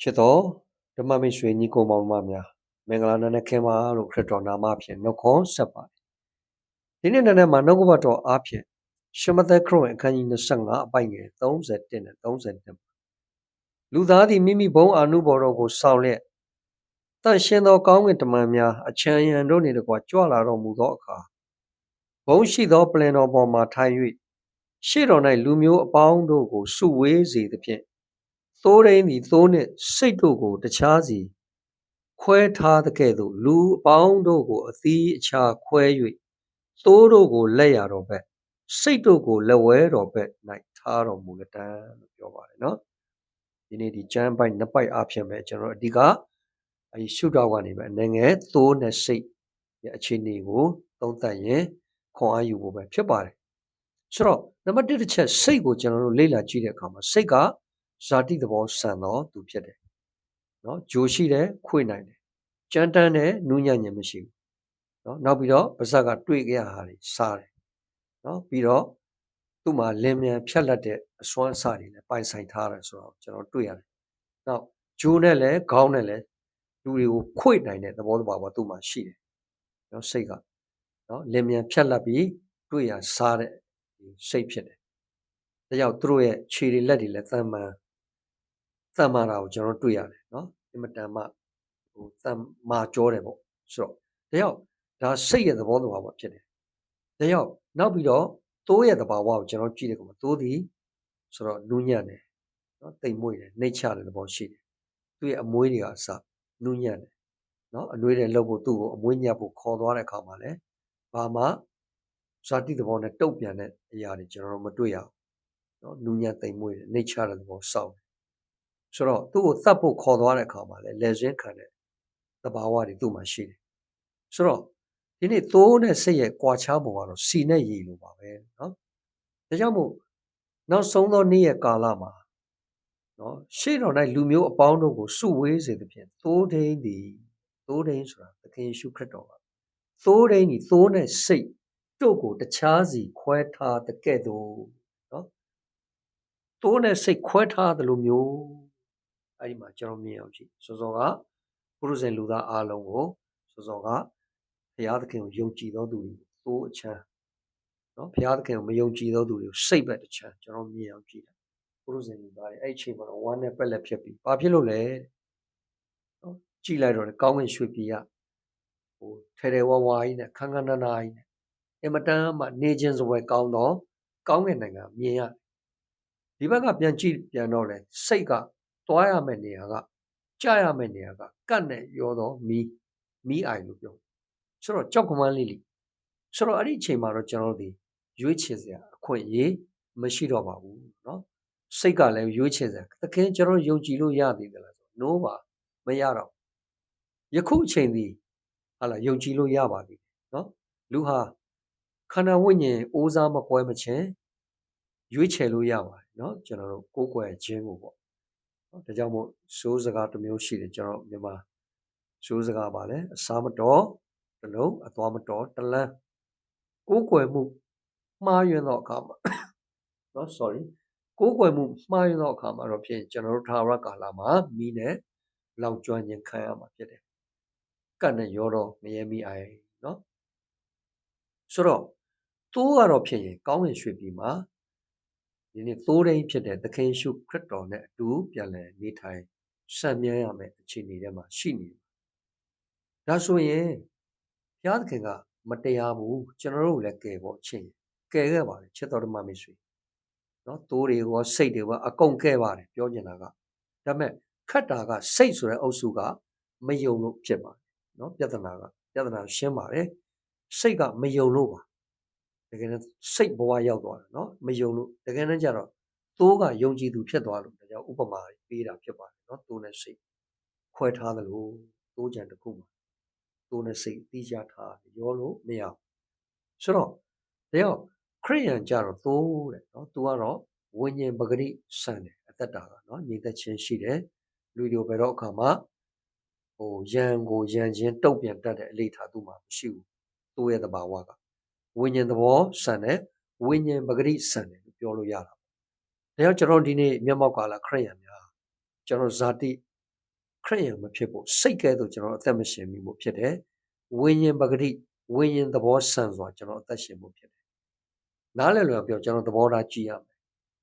ချစ်တော်ဓမ္မမိတ်ဆွေညီကိုမောင်မများမင်္ဂလာနံနက်ခင်းပါလို့ခရစ်တော်နာမဖြင့်နှုတ်ခွန်းဆက်ပါတယ်ဒီနေ့နံနက်မှာနှုတ်ကပတ်တော်အားဖြင့်ရှမသက်ခရစ်ဝင်အခန်းကြီး25အပိုင်ငယ်31နဲ့32လူသားသည်မိမိဘုံအာနုဘော်တော်ကိုဆောင်လျက်တန်ရှင်သောကောင်းကင်တမန်များအချမ်းရံတို့နေတကွာကြွလာတော်မူသောအခါဘုံရှိသောပလင်တော်ပေါ်မှထိုင်၍ရှေ့တော်၌လူမျိုးအပေါင်းတို့ကိုစုဝေးစေသဖြင့် သိုးရင်းသည်သိုးနှင့်စိတ်တို့ကို တခြားစီခွဲထားသကဲ့သို့လူအပေါင်းတို့ကိုအသီးအခြားခွဲ၍သိုးတို့ကိုလက်ရတော်ဘက်စိတ်တို့ကိုလက်ဝဲတော်ဘက်၌ထားတော်မူလတံလို့ပြောပါတယ်နော်ဒီနေ့ဒီကျမ်းပိုက်နှစ်ပိုက်အဖြစ်ပဲကျွန်တော်အဓိကအဲရှုထောက်ကနေပဲအနေငယ်သိုးနဲ့စိတ်ရဲ့အခြေအနေကိုသုံးသပ်ရင်ခွန်အားယူဖို့ပဲဖြစ်ပါတယ်ဆိုတော့နံပါတ်1တစ်ချက်စိတ်ကိုကျွန်တော်တို့လေ့လာကြည့်တဲ့အခါမှာစိတ်က ဇာတိသဘောဆန်သောသူဖြစ်တယ်နော်ဂျိုရှိတယ်ခွေနိုင်တယ်ကြမ်းတမ်းတယ်နူးညံ့ခြင်းမရှိဘူးနော်နောက်ပြီးတော့ပါဇက်ကတွေ့ကြရတာတွေစားတယ်နော်ပြီးတော့သူ့မှာလင်းမြန်ဖြတ်လက်တဲ့အစွမ်းအစတွေလည်းပိုင်ဆိုင်ထားတယ်ဆိုတော့ကျွန်တော်တွေ့ရတယ်နောက်ဂျိုနဲ့လည်းခေါင်းနဲ့လည်းလူတွေကိုခွေနိုင်တဲ့သဘောတဘာဝသူ့မှာရှိတယ်နော်စိတ်ကနော်လင်းမြန်ဖြတ်လက်ပြီးတွေ့ရစားတဲ့စိတ်ဖြစ်တယ်ဒါကြောင့်သူတို့ရဲ့ခြေတွေလက်တွေလည်းတန်မှန် တန်မာတာကိုကျွန်တော်တွေ့ရတယ်နော်အင်မတန်မှဟိုတန်မာကြောတယ်ပေါ့ဆိုတော့ဒါကြောင့်ဒါစိတ်ရဲ့သဘောသဘာဝဖြစ်တယ်ဒါကြောင့်နောက်ပြီးတော့သိုးရဲ့သဘာဝကိုကျွန်တော်ကြည့်တဲ့ကောင်မှာသိုးသည်ဆိုတော့နူးညံ့တယ်နော်တိမ်မွေ့တယ်နှိမ့်ချတဲ့သဘောရှိတယ်သူ့ရဲ့အမွေးတွေကအစနူးညံ့တယ်နော်အနှွေးတွေလှုပ်ဖို့သူ့ကိုအမွေးညက်ဖို့ခေါ်သွားတဲ့အခါမှာလည်းဘာမှဇာတိသဘောနဲ့တုတ်ပြန်တဲ့အရာတွေကျွန်တော်တို့မတွေ့ရဘူးနော်နူးညံ့တိမ်မွေ့တယ်နှိမ့်ချတဲ့သဘောစောင့်တယ် ဆိုတော့သူ့ကိုသတ်ဖို့ခေါ်သွားတဲ့အခါမှာလည်းလက်စင်းခံတဲ့သဘာဝတွေသူ့မှာရှိတယ်ဆိုတော့ဒီနေ့သိုးနဲ့စိတ်ရဲ့ကွာခြားပုံကတော့စီနဲ့ရည်လိုပါပဲเนาะဒါကြောင့်မို့နောက်ဆုံးသောနေ့ရဲ့ကာလမှာเนาะရှေ့တော်၌လူမျိုးအပေါင်းတို့ကိုစုဝေးစေသဖြင့်သိုးဒိန်းသည်သိုးဒိန်းဆိုတာသခင်ယေရှုခရစ်တော်ကသိုးဒိန်းသည်သိုးနဲ့စိတ်တို့ကိုတခြားစီခွဲထားတဲ့ကဲ့သို့เนาะသိုးနဲ့စိတ်ခွဲထားတယ်လို့မျိုး အဲ့ဒီမှာကျွန်တော်မြင်အောင်ကြည့်စောစောကပုရုဇဉ်လူသားအားလုံးကိုစောစောကဘုရားသခင်ကိုယုံကြည်သောသူတွေကိုသိုးအချမ်းနော်ဘုရားသခင်ကိုမယုံကြည်သောသူတွေကိုစိတ်ပဲတစ်ချမ်းကျွန်တော်မြင်အောင်ကြည့်တယ်ပုရုဇဉ်လူသားတွေအဲ့အချိန်မှာတော့ဝမ်းနဲ့ပက်လက်ဖြစ်ပြီးဘာဖြစ်လို့လဲနော်ကြည့်လိုက်တော့ကောင်းကင်ရွှေပြည်ကဟိုထဲထဲဝါဝါကြီးနဲ့ခန်းခန်းနာနာကြီးနဲ့အင်မတန်မှနေခြင်းစပွဲကောင်းတော့ကောင်းကင်နိုင်ငံမြင်ရဒီဘက်ကပြန်ကြည့်ပြန်တော့လေစိတ်က သွားရမယ့်နေရာကကြာရမယ့်နေရာကကတ်နဲ့ရောတော့မီးမီးအိုင်လို့ပြောဆိုတော့ကြောက်ကမန်းလေးလီဆိုတော့အဲ့ဒီအချိန်မှာတော့ကျွန်တော်တို့ဒီရွေးချယ်စရာအခွင့်အရေးမရှိတော့ပါဘူးเนาะစိတ်ကလည်းရွေးချယ်စရာသခင်ကျွန်တော်ယုံကြည်လို့ရသေးတယ်လားဆိုနိုးပါမရတော့ယခုအချိန်ဒီဟာလာယုံကြည်လို့ရပါပြီเนาะလူဟာခန္ဓာဝိညာဉ်အိုးစားမကွဲမချင်းရွေးချယ်လို့ရပါတယ်เนาะကျွန်တော်တို့ကိုးကွယ်ခြင်းကိုပေါ့နော် ဒါကြောင့်မို့စိုးစကားတစ်မျိုးရှိတယ်ကျွန်တော်မြန်မာစိုးစကားပါလဲအစားမတော်တစ်လုံးအသွားမတော်တလန်းကိုးကွယ်မှုမှားယွင်းသောအခါမှာနော် sorry ကိုးကွယ်မှုမှားယွင်းသောအခါမှာတော့ဖြင့်ကျွန်တော်တို့ထာဝရကာလမှာမိနဲ့လောက်ကျွမ်းခြင်းခံရမှာဖြစ်တယ်ကတ်နဲ့ရောတော့မရဲမိအိုင်နော်ဆိုတော့သိုးကတော့ဖြစ်ရင်ကောင်းကင်ရွှေပြည်မှာ ဒီနေ့သိုးတိုင်းဖြစ်တဲ့သခင်ရှုခရစ်တော်နဲ့အတူပြန်လည်နေထိုင်ဆံမြဲရမယ်အခြေအနေထဲမှာရှိနေတယ်။ဒါဆိုရင်ဘုရားသခင်ကမတရားဘူးကျွန်တော်တို့လည်းကယ်ဖို့ချင်းကယ်ခဲ့ပါတယ်ချစ်တော်ဓမ္မမိတ်ဆွေ။နော်သိုးတွေရောစိတ်တွေရောအကုန်ကယ်ပါတယ်ပြောချင်တာကဒါပေမဲ့ခတ်တာကစိတ်ဆိုတဲ့အုပ်စုကမယုံလို့ဖြစ်ပါတယ်နော်ပြဿနာကပြဿနာရှင်းပါတယ်စိတ်ကမယုံလို့ပါ တကယ်နဲ့စိတ်ဘဝရောက်သွားတယ်နော်မယုံလို့တကယ်နဲ့ကြတော့သိုးကယုံကြည်သူဖြစ်သွားလို့ဒါကြောင့်ဥပမာပေးတာဖြစ်ပါတယ်နော်သိုးနဲ့စိတ်ခွဲထားသလိုသိုးကြံတစ်ခုမှာသိုးနဲ့စိတ်တီးခြားထားရောလို့မရဘူးဆိုတော့ဒါကြောင့်ခရိယန်ကြတော့သိုးတဲ့နော်သူကတော့ဝိညာဉ်ပဂရိဆန်တယ်အသက်တာကနော်ညီသက်ချင်းရှိတယ်လူတွေဘယ်တော့အခါမှာဟိုရန်ကိုရန်ချင်းတုတ်ပြန်တတ်တဲ့အလေးထားသူမှမရှိဘူးသူ့ရဲ့သဘာဝက ဝိညာဉ်သဘောဆန်တယ်ဝိညာဉ်ပဂရိဆန်တယ်လို့ပြောလို့ရတာဒါကြောင့်ကျွန်တော်ဒီနေ့မျက်မှောက်ကာလခရိယံများကျွန်တော်ဇာတိခရိယံမဖြစ်ဖို့စိတ်ကဲသို့ကျွန်တော်အသက်မရှင်မိဖို့ဖြစ်တယ်ဝိညာဉ်ပဂတိဝိညာဉ်သဘောဆန်စွာကျွန်တော်အသက်ရှင်ဖို့ဖြစ်တယ်နားလည်လွယ်ပြောကျွန်တော်သဘောထားကြည့်ရမယ်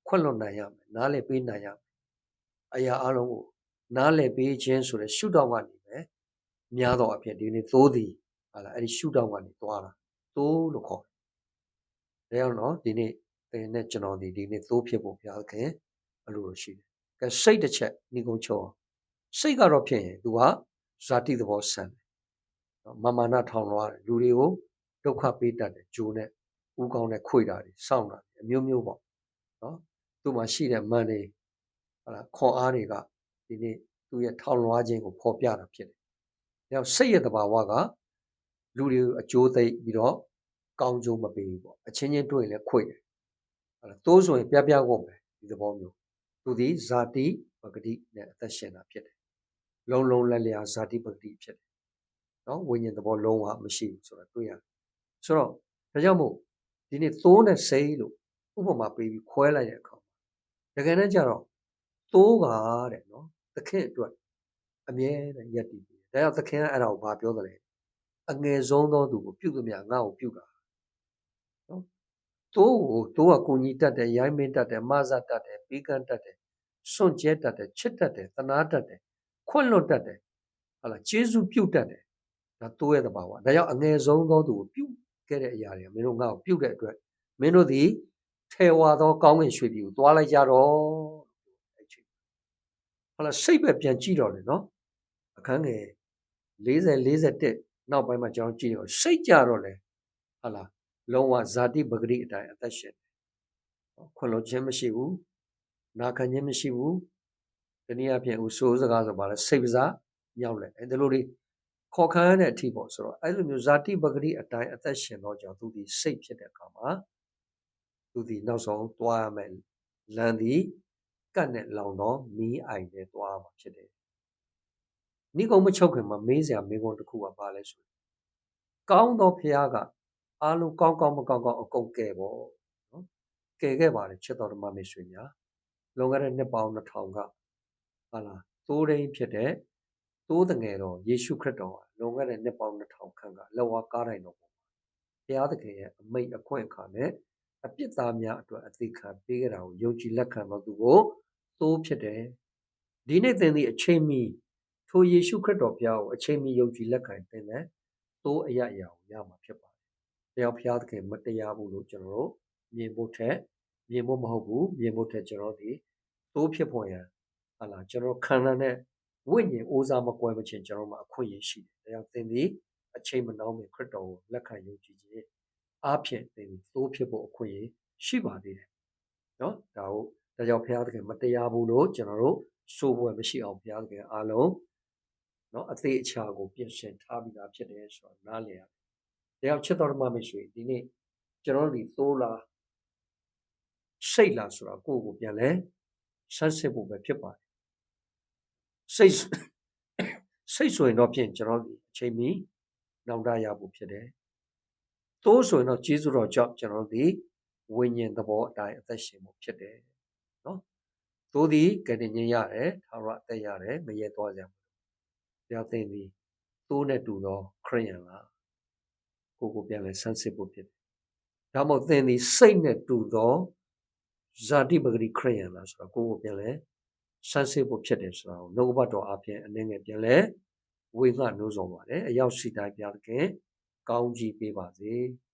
ခွင့်လွတ်နိုင်ရမယ်နားလည်ပေးနိုင်ရမယ်အရာအလုံးကိုနားလည်ပေးခြင်းဆိုတဲ့ရှုထောင့်ကနေပဲများသောအဖြစ်ဒီနေ့သိုးသည်ဟာလားအဲ့ဒီရှုထောင့်ကနေသွားတာသိုးလို့ခေါ်တယ် ဒါကြောင့်နော်ဒီနေ့သင်နဲ့ကျွန်တော်ဒီဒီနေ့သိုးဖြစ်ဖို့ဘုရားခင်အလိုလိုရှိတယ်ကဲစိတ်တစ်ချက်ညီကုန်းချောစိတ်ကတော့ဖြစ်ရင် तू ဟာဇာတိသဘောဆန်တယ်နော်မာမာနထောင်လွှားတယ်လူတွေကိုဒုက္ခပေးတတ်တယ်ဂျိုးနဲ့ဥကောင်းနဲ့ခွေတာတွေစောင့်တာတွေအမျိုးမျိုးပေါ့နော်သူ့မှာရှိတဲ့မန်တွေဟာလားခွန်အားတွေကဒီနေ့သူ့ရဲ့ထောင်လွှားခြင်းကိုဖော်ပြတာဖြစ်တယ်။ဒါကြောင့်စိတ်ရဲ့တဘာဝကလူတွေကိုအကျိုးသိပြီးတော့ ကောင်းကျိုးမပေးဘူးပေါ့။အချင်းချင်းတွေ့ရင်လည်းခွေတယ်။ဟာလားတိုးဆိုရင်ပြပြကုန်ပဲဒီသဘောမျိုး။သူဒီဇာတိပဂတိနဲ့အသက်ရှင်တာဖြစ်တယ်။လုံးလုံးလက်လျာဇာတိပဂတိဖြစ်တယ်။နော်ဝိညာဉ်သဘောလုံးဝမရှိဘူးဆိုတာတွေ့ရတယ်။ဆိုတော့ဒါကြောင့်မို့ဒီနေ့သိုးနဲ့စိတ်လို့ဥပမာပေးပြီးခွဲလိုက်တဲ့အခါမှာတကယ်တမ်းကျတော့သိုးကတဲ့နော်သခင်အတွက်အမြဲတမ်းယက်တည်ပြီးတယ်ဒါကြောင့်သခင်ကအဲ့ဒါကိုဘာပြောသလဲအငယ်ဆုံးသောသူကိုပြုသမျှငါ့ကိုပြုတာနော် သိုးကိုသိုးကကိုကြီးတတ်တယ်ရိုင်းမင်းတတ်တယ်မဆတ်တတ်တယ်ပြီးကန်တတ်တယ်စွန့်ကျဲတတ်တယ်ချစ်တတ်တယ်သနာတတ်တယ်ခွင့်လွတ်တတ်တယ်ဟာလားကျေးဇူးပြုတတ်တယ်ဒါသိုးရဲ့တဘာဝဒါကြောင့်အငယ်ဆုံးသောသူကိုပြုခဲ့တဲ့အရာတွေမင်းတို့ငါ့ကိုပြုတဲ့အတွက်မင်းတို့သည်ထေဝါသောကောင်းကင်ရွှေပြည်ကိုသွားလိုက်ကြတော့အဲ့ချိန်ဟုတ်လားစိတ်ပဲပြန်ကြည့်တော့လေနော်အခန်းငယ်40 41နောက်ပိုင်းမှာကျွန်တော်ကြည့်တော့စိတ်ကြတော့လေဟုတ်လား လုံးဝဇာတိပဂရိအတိုင်းအသက်ရှင်တယ်ခွင့်လို့ခြင်းမရှိဘူးနာခံခြင်းမရှိဘူးတနည်းအားဖြင့်ဦးဆိုးစကားဆိုပါလဲစိတ်ပစားမြောက်လဲအဲ့ဒီလိုတွေခေါ်ခံရတဲ့အထိပေါ့ဆိုတော့အဲ့လိုမျိုးဇာတိပဂရိအတိုင်းအသက်ရှင်တော့ကြောင့်သူဒီစိတ်ဖြစ်တဲ့အခါမှာသူဒီနောက်ဆုံးသွားရမယ်လမ်းဒီကတ်နဲ့လောင်တော့မီးအိုင်နဲ့သွားမှာဖြစ်တယ်။နိဂုံမချုပ်ခင်မှာမေးစရာမေးခွန်းတစ်ခုကပါလဲဆိုရင်ကောင်းသောဖခင်က အားလုံးကောင်းကောင်းမကောင်းကောင်းအကုန်ကယ်ပေါ့နော်။ကယ်ခဲ့ပါတယ်ချစ်တော်ဓမ္မမိတ်ဆွေများ။လွန်ခဲ့တဲ့နှစ်ပေါင်း2000ကဟာလားသိုးရင်းဖြစ်တဲ့သိုးတငယ်တော်ယေရှုခရစ်တော်ကလွန်ခဲ့တဲ့နှစ်ပေါင်း2000ခန့်ကလောဝါကားတိုင်းတော်ပေါ်မှာဘုရားသခင်ရဲ့အမိတ်အခွင့်အခါနဲ့အပြစ်သားများအတွက်အသေးခံပေးကြတာကိုယုံကြည်လက်ခံတော်သူကိုသိုးဖြစ်တယ်ဒီနေ့သင်သည်အချိန်မီထိုယေရှုခရစ်တော်ဘုရားကိုအချိန်မီယုံကြည်လက်ခံသင်တယ်သိုးအရအရာကိုရမှာဖြစ်ပါ တယ်တရားဘုရားသခင်မတရားဘူးလို့ကျွန်တော်တို့မြင်ဖို့ထက်မြင်ဖို့မဟုတ်ဘူးမြင်ဖို့ထက်ကျွန်တော်ဒီသိုးဖြစ်ဖို့ရန်ဟာလာကျွန်တော်ခန္ဓာနဲ့ဝိညာဉ်အိုးစားမကွဲမချင်းကျွန်တော်မှာအခွင့်အရေးရှိတယ်ဒါကြောင့်သင်သည်အချိန်မနှောင်းမီခရစ်တော်ကိုလက်ခံယုံကြည်ခြင်းအားဖြင့်သင်သိုးဖြစ်ဖို့အခွင့်အရေးရှိပါသေးတယ်နော်ဒါကိုဒါကြောင့်ဘုရားသခင်မတရားဘူးလို့ကျွန်တော်တို့စိုးပွဲမရှိအောင်ဘုရားသခင်အားလုံးနော်အသေးအချာကိုပြင်ဆင်ထားပြီးသားဖြစ်တယ်ဆိုတော့နားလည်ရ တယ်။ဒါကြောင့်ချစ်တော်ဓမ္မမိတ်ဆွေဒီနေ့ကျွန်တော်တို့ဒီသိုးလားစိတ်လားဆိုတာကိုယ့်ကိုပြန်လဲဆန်းစစ်ဖို့ပဲဖြစ်ပါတယ်။စိတ်စိတ်ဆိုရင်တော့ဖြင့်ကျွန်တော်ဒီအချိန်မီနောင်တရဖို့ဖြစ်တယ်။သိုးဆိုရင်တော့ကျေးဇူးတော်ကြောင့်ကျွန်တော်ဒီဝိညာဉ်သဘောအတိုင်းအသက်ရှင်မှုဖြစ်တယ်နော်သို့သည်ကတိညင်ရတယ်ထာဝရအသက်ရတယ်မရဲသွားကြဘူးဘုရားသင်သည်သိုးနဲ့တူသောခရိယန်လား ကိုကိုပြန်လဲဆန်းစစ်ဖို့ဖြစ်တယ်ဒါမှမဟုတ်သင်သည်စိတ်နဲ့တူသောဇာတိပဂတိခရိယန်လားဆိုတော့ကိုကိုပြန်လဲဆန်းစစ်ဖို့ဖြစ်တယ်ဆိုတာကိုနှုတ်ဘတ်တော်အပြင်အနေငယ်ပြန်လဲဝေငှနှိုးဆောင်ပါတယ်အရောက်စီတိုင်းပြသခင်ကောင်းကြီးပေးပါစေ။